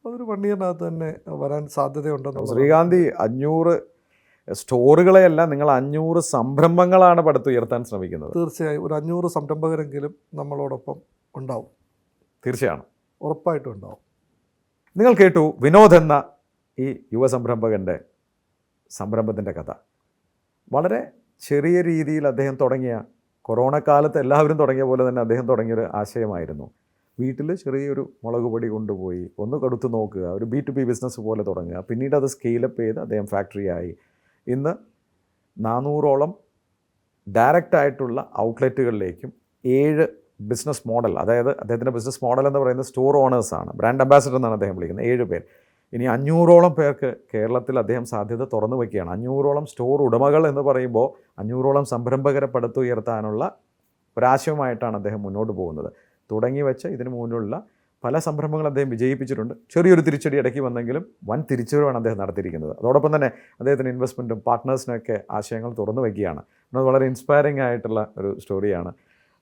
അതൊരു വൺ ഇയറിനകത്ത് തന്നെ വരാൻ സാധ്യതയുണ്ടെന്ന് ശ്രീകാന്തി അഞ്ഞൂറ് സ്റ്റോറുകളെയല്ല നിങ്ങൾ അഞ്ഞൂറ് സംരംഭങ്ങളാണ് പടുത്തുയർത്താൻ ശ്രമിക്കുന്നത്. തീർച്ചയായും ഒരു അഞ്ഞൂറ് സംരംഭകരെങ്കിലും നമ്മളോടൊപ്പം ഉണ്ടാവും. തീർച്ചയാണ്. ഉറപ്പായിട്ടും ഉണ്ടാവും. നിങ്ങൾ കേട്ടു വിനോദ് എന്ന ഈ യുവ സംരംഭകന്റെ സംരംഭത്തിന്റെ കഥ. വളരെ ചെറിയ രീതിയിൽ അദ്ദേഹം തുടങ്ങിയ കൊറോണ കാലത്ത് എല്ലാവരും തുടങ്ങിയ പോലെ തന്നെ അദ്ദേഹം തുടങ്ങിയൊരു ആശയമായിരുന്നു. വീട്ടിൽ ചെറിയൊരു മുളക് പൊടി കൊണ്ടുപോയി ഒന്ന് കടുത്ത് നോക്കുക ഒരു ബി ടു ബി ബിസിനസ് പോലെ തുടങ്ങുക. പിന്നീട് അത് സ്കെയിലപ്പ് ചെയ്ത് അദ്ദേഹം ഫാക്ടറിയായി ഇന്ന് നാനൂറോളം ഡയറക്റ്റ് ആയിട്ടുള്ള ഔട്ട്ലെറ്റുകളിലേക്കും ഏഴ് ബിസിനസ് മോഡൽ അതായത് അദ്ദേഹത്തിന്റെ ബിസിനസ് മോഡൽ എന്ന് പറയുന്നത് സ്റ്റോർ ഓണേഴ്സാണ് ബ്രാൻഡ് അംബാസിഡർ എന്നാണ് അദ്ദേഹം വിളിക്കുന്നത്. ഏഴ് പേർ ഇനി അഞ്ഞൂറോളം പേർക്ക് കേരളത്തിൽ അദ്ദേഹം സാധ്യത തുറന്നു വയ്ക്കുകയാണ്. അഞ്ഞൂറോളം സ്റ്റോർ ഉടമകൾ എന്ന് പറയുമ്പോൾ അഞ്ഞൂറോളം സംരംഭകരെ പടുത്തുയർത്താനുള്ള ഒരാശയമായിട്ടാണ് അദ്ദേഹം മുന്നോട്ട് പോകുന്നത്. തുടങ്ങി വെച്ച് ഇതിനു മുന്നിലുള്ള പല സംരംഭങ്ങളും അദ്ദേഹം വിജയിപ്പിച്ചിട്ടുണ്ട്. ചെറിയൊരു തിരിച്ചടി ഇടയ്ക്ക് വന്നെങ്കിലും വൻ തിരിച്ചുവരവാണ് അദ്ദേഹം നടത്തിയിരിക്കുന്നത്. അതോടൊപ്പം തന്നെ അദ്ദേഹത്തിന് ഇൻവെസ്റ്റ്മെന്റും പാർട്ട്നേഴ്സിനൊക്കെ ആശയങ്ങൾ തുറന്നു വയ്ക്കുകയാണ്. അത് വളരെ ഇൻസ്പയറിംഗ് ആയിട്ടുള്ള ഒരു സ്റ്റോറിയാണ്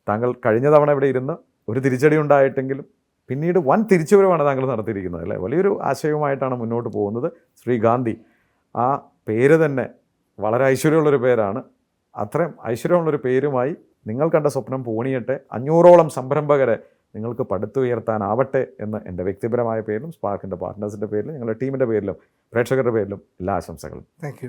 താങ്കൾ കഴിഞ്ഞ തവണ ഇവിടെ ഇരുന്ന് ഒരു തിരിച്ചടി ഉണ്ടായിട്ടെങ്കിലും പിന്നീട് വൻ തിരിച്ചുവരവാണ് താങ്കൾ നടത്തിയിരിക്കുന്നത് അല്ലേ? വലിയൊരു ആശയവുമായിട്ടാണ് മുന്നോട്ട് പോകുന്നത്. ശ്രീഗാന്ധി ആ പേര് തന്നെ വളരെ ഐശ്വര്യമുള്ളൊരു പേരാണ്. അത്രയും ഐശ്വര്യമുള്ളൊരു പേരുമായി നിങ്ങൾ കണ്ട സ്വപ്നം പൂണിയട്ടെ അഞ്ഞൂറോളം സംരംഭകരെ നിങ്ങൾക്ക് പടുത്തുയർത്താനാവട്ടെ എന്ന് എന്റെ വ്യക്തിപരമായ പേരിലും സ്പാർക്കിന്റെ പാർട്ട്നേഴ്സിന്റെ പേരിലും ഞങ്ങളുടെ ടീമിന്റെ പേരിലും പ്രേക്ഷകരുടെ പേരിലും എല്ലാ ആശംസകളും. താങ്ക്